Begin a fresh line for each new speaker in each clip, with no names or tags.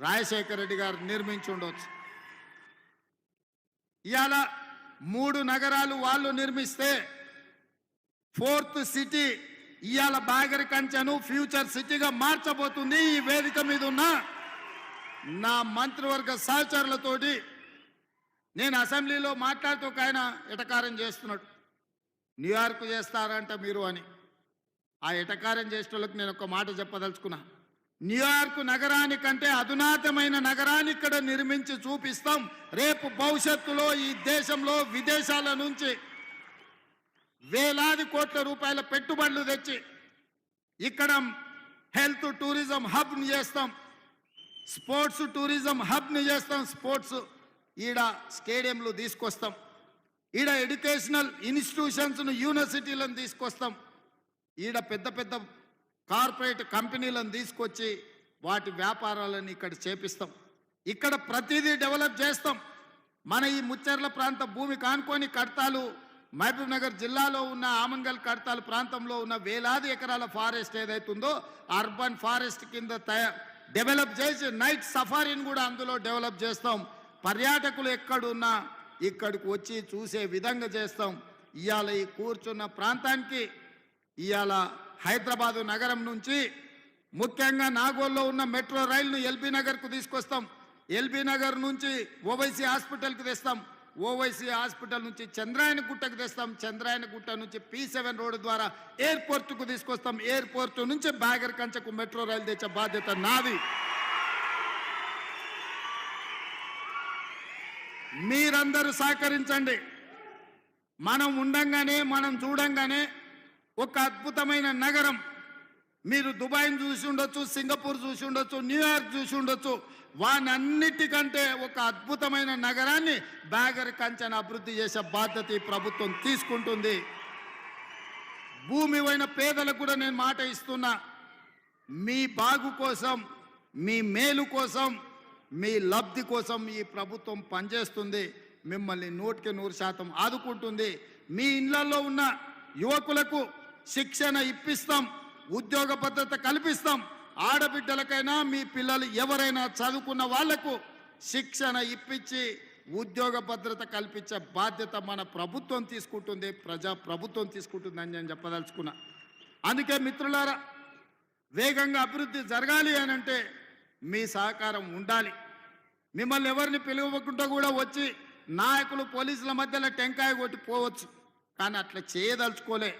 రాజశేఖర రెడ్డి గారు నిర్మించి ఉండొచ్చు. ఇవాళ మూడు నగరాలు వాళ్ళు నిర్మిస్తే ఫోర్త్ సిటీ ఇవాళ బాగరి కంచెను ఫ్యూచర్ సిటీగా మార్చబోతుంది ఈ వేదిక మీద ఉన్న నా మంత్రివర్గ సహచరులతోటి నేను అసెంబ్లీలో మాట్లాడుతూ ఒక ఆయన ఎటకారం చేస్తున్నాడు. న్యూయార్క్ చేస్తారంట మీరు అని. ఆ ఎటకారం చేసేటోళ్ళకి నేను ఒక మాట చెప్పదలుచుకున్నా. న్యూయార్క్ నగరానికంటే అధునాతమైన నగరాన్ని ఇక్కడ నిర్మించి చూపిస్తాం. రేపు భవిష్యత్తులో ఈ దేశంలో విదేశాల నుంచి వేలాది కోట్ల రూపాయల పెట్టుబడులు తెచ్చి ఇక్కడ హెల్త్ టూరిజం హబ్ని చేస్తాం. స్పోర్ట్స్ టూరిజం హబ్ని చేస్తాం. స్పోర్ట్స్ ఈడ స్టేడియంలు తీసుకొస్తాం. ఈడ ఎడ్యుకేషనల్ ఇన్స్టిట్యూషన్స్ను యూనివర్సిటీలను తీసుకొస్తాం. ఈడ పెద్ద పెద్ద కార్పొరేట్ కంపెనీలను తీసుకొచ్చి వాటి వ్యాపారాలను ఇక్కడ చేపిస్తాం. ఇక్కడ ప్రతిదీ డెవలప్ చేస్తాం. మన ఈ ముచ్చర్ల ప్రాంత భూమి కానుకొని కడతాలు మహబూబ్ నగర్ జిల్లాలో ఉన్న ఆమంగల్ కడతాలు ప్రాంతంలో ఉన్న వేలాది ఎకరాల ఫారెస్ట్ ఏదైతుందో అర్బన్ ఫారెస్ట్ కింద డెవలప్ చేసి నైట్ సఫారీని కూడా అందులో డెవలప్ చేస్తాం. పర్యాటకులు ఎక్కడున్నా ఇక్కడికి వచ్చి చూసే విధంగా చేస్తాం. ఇవాళ ఈ కూర్చున్న ప్రాంతానికి ఇవాళ హైదరాబాదు నగరం నుంచి ముఖ్యంగా నాగోల్లో ఉన్న మెట్రో రైలును ఎల్బీ నగర్కు తీసుకొస్తాం. ఎల్బీ నగర్ నుంచి ఓవైసీ హాస్పిటల్కి తెస్తాం. ఓవైసీ హాస్పిటల్ నుంచి చంద్రాయన గుట్టకు తెస్తాం. చంద్రాయన గుట్ట నుంచి పి సెవెన్ రోడ్డు ద్వారా ఎయిర్పోర్ట్కు తీసుకొస్తాం. ఎయిర్పోర్ట్ నుంచి బాగర్ కంచకు మెట్రో రైలు తెచ్చే బాధ్యత నాది. మీరందరూ సహకరించండి. మనం ఉండంగానే మనం చూడంగానే ఒక అద్భుతమైన నగరం. మీరు దుబాయ్ని చూసి ఉండొచ్చు సింగపూర్ చూసి ఉండొచ్చు న్యూయార్క్ చూసి ఉండొచ్చు. వానన్నిటికంటే ఒక అద్భుతమైన నగరాన్ని బ్యాగర్ కంచెను అభివృద్ధి చేసే బాధ్యత ఈ ప్రభుత్వం తీసుకుంటుంది. భూమి అయిన పేదలకు కూడా నేను మాట ఇస్తున్నా. మీ బాగు కోసం మీ మేలు కోసం మీ లబ్ధి కోసం ఈ ప్రభుత్వం పనిచేస్తుంది. మిమ్మల్ని నూటికి నూరు శాతం ఆదుకుంటుంది. మీ ఇళ్ళలో ఉన్న యువకులకు శిక్షణ ఇప్పిస్తాం ఉద్యోగ భద్రత కల్పిస్తాం. ఆడబిడ్డలకైనా మీ పిల్లలు ఎవరైనా చదువుకున్న వాళ్ళకు శిక్షణ ఇప్పించి ఉద్యోగ భద్రత కల్పించే బాధ్యత మన ప్రభుత్వం తీసుకుంటుంది ప్రజా ప్రభుత్వం తీసుకుంటుంది అని నేను చెప్పదలుచుకున్నా. అందుకే మిత్రులారా వేగంగా అభివృద్ధి జరగాలి అని అంటే మీ సహకారం ఉండాలి. మిమ్మల్ని ఎవరిని పిలువకుండా కూడా వచ్చి నాయకులు పోలీసుల మధ్యలో టెంకాయ కొట్టి పోవచ్చు. కానీ అట్లా చేయదలుచుకోలే.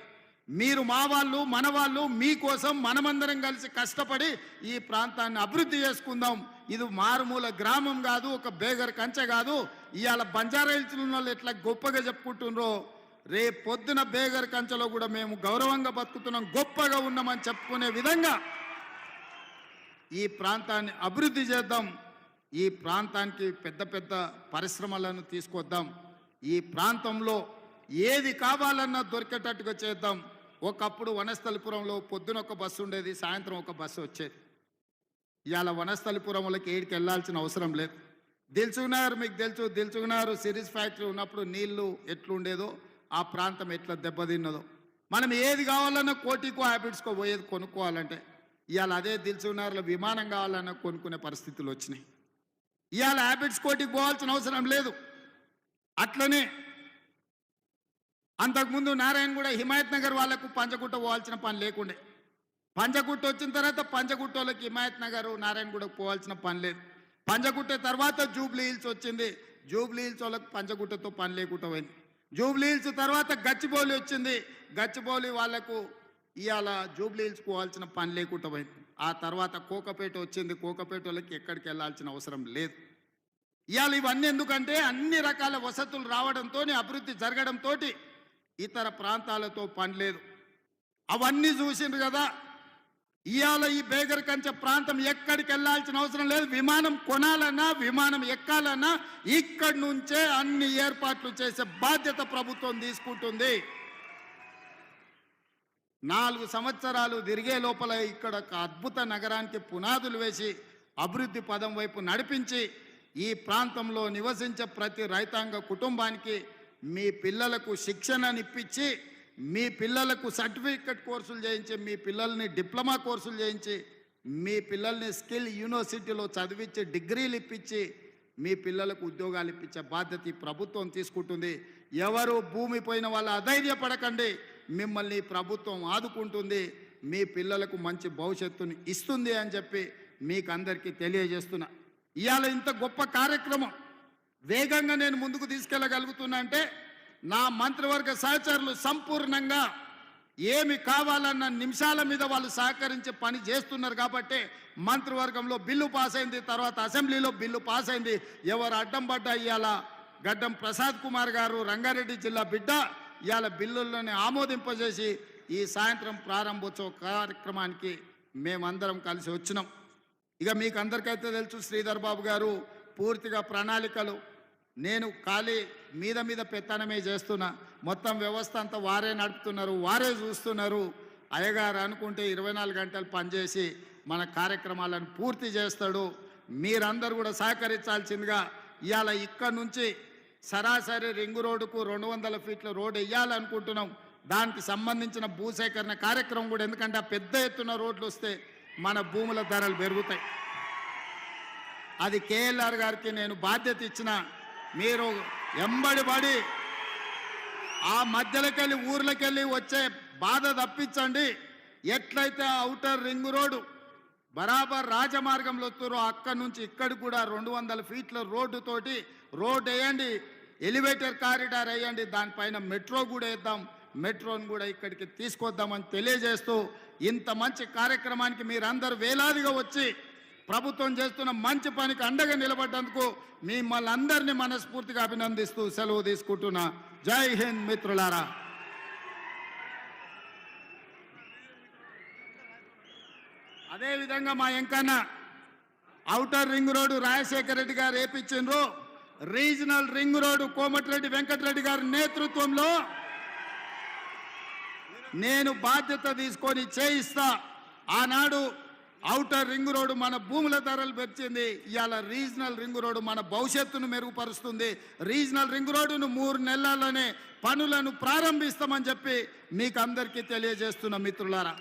మీరు మా వాళ్ళు మన వాళ్ళు మీకోసం మనమందరం కలిసి కష్టపడి ఈ ప్రాంతాన్ని అభివృద్ధి చేసుకుందాం. ఇది మారుమూల గ్రామం కాదు ఒక బేగర్ కంచె కాదు. ఇవాళ బంజారా హిల్స్ ఉన్న వాళ్ళు ఎట్లా గొప్పగా చెప్పుకుంటున్నారో రేపు పొద్దున బేగర్ కంచెలో కూడా మేము గౌరవంగా బతుకుతున్నాం గొప్పగా ఉన్నామని చెప్పుకునే విధంగా ఈ ప్రాంతాన్ని అభివృద్ధి చేద్దాం. ఈ ప్రాంతానికి పెద్ద పెద్ద పరిశ్రమలను తీసుకొద్దాం. ఈ ప్రాంతంలో ఏది కావాలన్నా దొరికేటట్టుగా చేద్దాం. ఒకప్పుడు వనస్థలిపురంలో పొద్దున ఒక బస్సు ఉండేది సాయంత్రం ఒక బస్సు వచ్చేది. ఇవాళ వనస్థలిపురంలోకి ఏడికి వెళ్ళాల్సిన అవసరం లేదు. దిల్చుకున్నారు మీకు తెలుసు దిల్చుకున్నారు సిరీస్ ఫ్యాక్టరీ ఉన్నప్పుడు నీళ్ళు ఎట్లుండేదో ఆ ప్రాంతం ఎట్లా దెబ్బతిన్నదో. మనం ఏది కావాలన్నా కోటికో హ్యాబిట్స్కో పోయేది కొనుక్కోవాలంటే ఇవాళ అదే దిల్చుకున్నారులో విమానం కావాలన్నా కొనుక్కునే పరిస్థితులు వచ్చినాయి. ఇవాళ హ్యాబిట్స్ కోటికి పోవాల్సిన అవసరం లేదు. అట్లనే అంతకుముందు నారాయణ కూడా హిమాయత్ నగర్ వాళ్ళకు పంచగుట్ట పోవాల్సిన పని లేకుండే. పంచగుట్ట వచ్చిన తర్వాత పంచగుట్ట వాళ్ళకి హిమాయత్ నగర్ నారాయణగూడకు పోవాల్సిన పని లేదు. పంచగుట్ట తర్వాత జూబ్లీ హిల్స్ వచ్చింది. జూబ్లీ హిల్స్ వాళ్ళకి పంచగుట్టతో పని లేకుండా పోయింది. జూబ్లీ హిల్స్ తర్వాత గచ్చిబౌలి వచ్చింది. గచ్చిబౌలి వాళ్ళకు ఇవాళ జూబ్లీ హిల్స్ పోవాల్సిన పని లేకుండా పోయింది. ఆ తర్వాత కోకపేట వచ్చింది. కోకపేట వాళ్ళకి ఎక్కడికి వెళ్ళాల్సిన అవసరం లేదు. ఇవాళ ఇవన్నీ ఎందుకంటే అన్ని రకాల వసతులు రావడంతో అభివృద్ధి జరగడంతో ఇతర ప్రాంతాలతో పని లేదు. అవన్నీ చూసిండ్రు కదా. ఇవాళ ఈ బేగర్ కంచె ప్రాంతం ఎక్కడికి వెళ్ళాల్సిన అవసరం లేదు. విమానం కొనాలన్నా విమానం ఎక్కాలన్నా ఇక్కడి నుంచే అన్ని ఏర్పాట్లు చేసే బాధ్యత ప్రభుత్వం తీసుకుంటుంది. నాలుగు సంవత్సరాలు తిరిగే లోపల ఇక్కడ ఒక అద్భుత నగరానికి పునాదులు వేసి అభివృద్ధి పదం వైపు నడిపించి ఈ ప్రాంతంలో నివసించే ప్రతి రైతాంగ కుటుంబానికి మీ పిల్లలకు శిక్షణనిప్పించి మీ పిల్లలకు సర్టిఫికెట్ కోర్సులు చేయించి మీ పిల్లల్ని డిప్లొమా కోర్సులు చేయించి మీ పిల్లల్ని స్కిల్ యూనివర్సిటీలో చదివించి డిగ్రీలు ఇప్పించి మీ పిల్లలకు ఉద్యోగాలు ఇప్పించే బాధ్యత ఈ ప్రభుత్వం తీసుకుంటుంది. ఎవరు భూమి పోయిన వాళ్ళు అధైర్యపడకండి. మిమ్మల్ని ప్రభుత్వం ఆదుకుంటుంది. మీ పిల్లలకు మంచి భవిష్యత్తుని ఇస్తుంది అని చెప్పి మీకు అందరికీ తెలియజేస్తున్నా. ఇవాళ ఇంత గొప్ప కార్యక్రమం. వేగంగా నేను ముందుకు తీసుకెళ్ళగలుగుతున్నా అంటే నా మంత్రివర్గ సహచరులు సంపూర్ణంగా ఏమి కావాలన్న నిమిషాల మీద వాళ్ళు సహకరించి పని చేస్తున్నారు కాబట్టి మంత్రివర్గంలో బిల్లు పాస్ అయింది తర్వాత అసెంబ్లీలో బిల్లు పాస్ అయింది. ఎవరు అడ్డం పడ్డా ఇవాళ గడ్డం ప్రసాద్ కుమార్ గారు రంగారెడ్డి జిల్లా బిడ్డ ఇవాళ బిల్లుల్లోనే ఆమోదింపజేసి ఈ సాయంత్రం ప్రారంభోత్సవ కార్యక్రమానికి మేమందరం కలిసి వచ్చినాం. ఇక మీకు అందరికైతే తెలుసు శ్రీధర్ బాబు గారు పూర్తిగా ప్రణాళికలు నేను ఖాళీ మీద మీద పెత్తనమే చేస్తున్నా. మొత్తం వ్యవస్థ అంతా వారే నడుపుతున్నారు వారే చూస్తున్నారు. అయ్యగారు అనుకుంటే ఇరవై నాలుగు గంటలు పనిచేసి మన కార్యక్రమాలను పూర్తి చేస్తాడు. మీరందరూ కూడా సహకరించాల్సిందిగా ఇవాళ ఇక్కడ నుంచి సరాసరి రింగు రోడ్డుకు రెండు వందల ఫీట్ల రోడ్డు వేయాలనుకుంటున్నాం. దానికి సంబంధించిన భూసేకరణ కార్యక్రమం కూడా ఎందుకంటే ఆ పెద్ద ఎత్తున రోడ్లు వస్తే మన భూముల ధరలు పెరుగుతాయి. అది కేఎల్ఆర్ గారికి నేను బాధ్యత ఇచ్చిన మీరు ఎంబడి పడి ఆ మధ్యలోకెళ్ళి ఊర్లకెళ్ళి వచ్చే బాధ తప్పించండి. ఎట్లయితే అవుటర్ రింగ్ రోడ్డు బరాబర్ రాజమార్గంలో వస్తురో అక్కడి నుంచి ఇక్కడికి కూడా రెండు వందల ఫీట్ల రోడ్డు తోటి రోడ్ వేయండి ఎలివేటర్ కారిడార్ వేయండి దానిపైన మెట్రో కూడా వేద్దాం మెట్రోని కూడా ఇక్కడికి తీసుకొద్దామని తెలియజేస్తూ ఇంత మంచి కార్యక్రమానికి మీరందరూ వేలాదిగా వచ్చి ప్రభుత్వం చేస్తున్న మంచి పనికి అండగా నిలబడ్డందుకు మిమ్మల్ని అందరినీ మనస్ఫూర్తిగా అభినందిస్తూ సెలవు తీసుకుంటున్నా. జై హింద్ మిత్రులారా. అదేవిధంగా మా Enkanna outer ring road Rajasekhara Reddy గారు వేపించిండ్రు regional ring road Komatireddy Venkat Reddy గారి నేతృత్వంలో నేను బాధ్యత తీసుకొని చేయిస్తా. ఆనాడు ఔటర్ రింగ్ రోడ్డు మన భూముల ధరలు పెంచింది. ఇవాళ రీజనల్ రింగ్ రోడ్డు మన భవిష్యత్తును మెరుగుపరుస్తుంది. రీజనల్ రింగ్ రోడ్డును మూడు నెలల్లోనే పనులను ప్రారంభిస్తామని చెప్పి మీకు అందరికీ తెలియజేస్తున్న మిత్రులారా.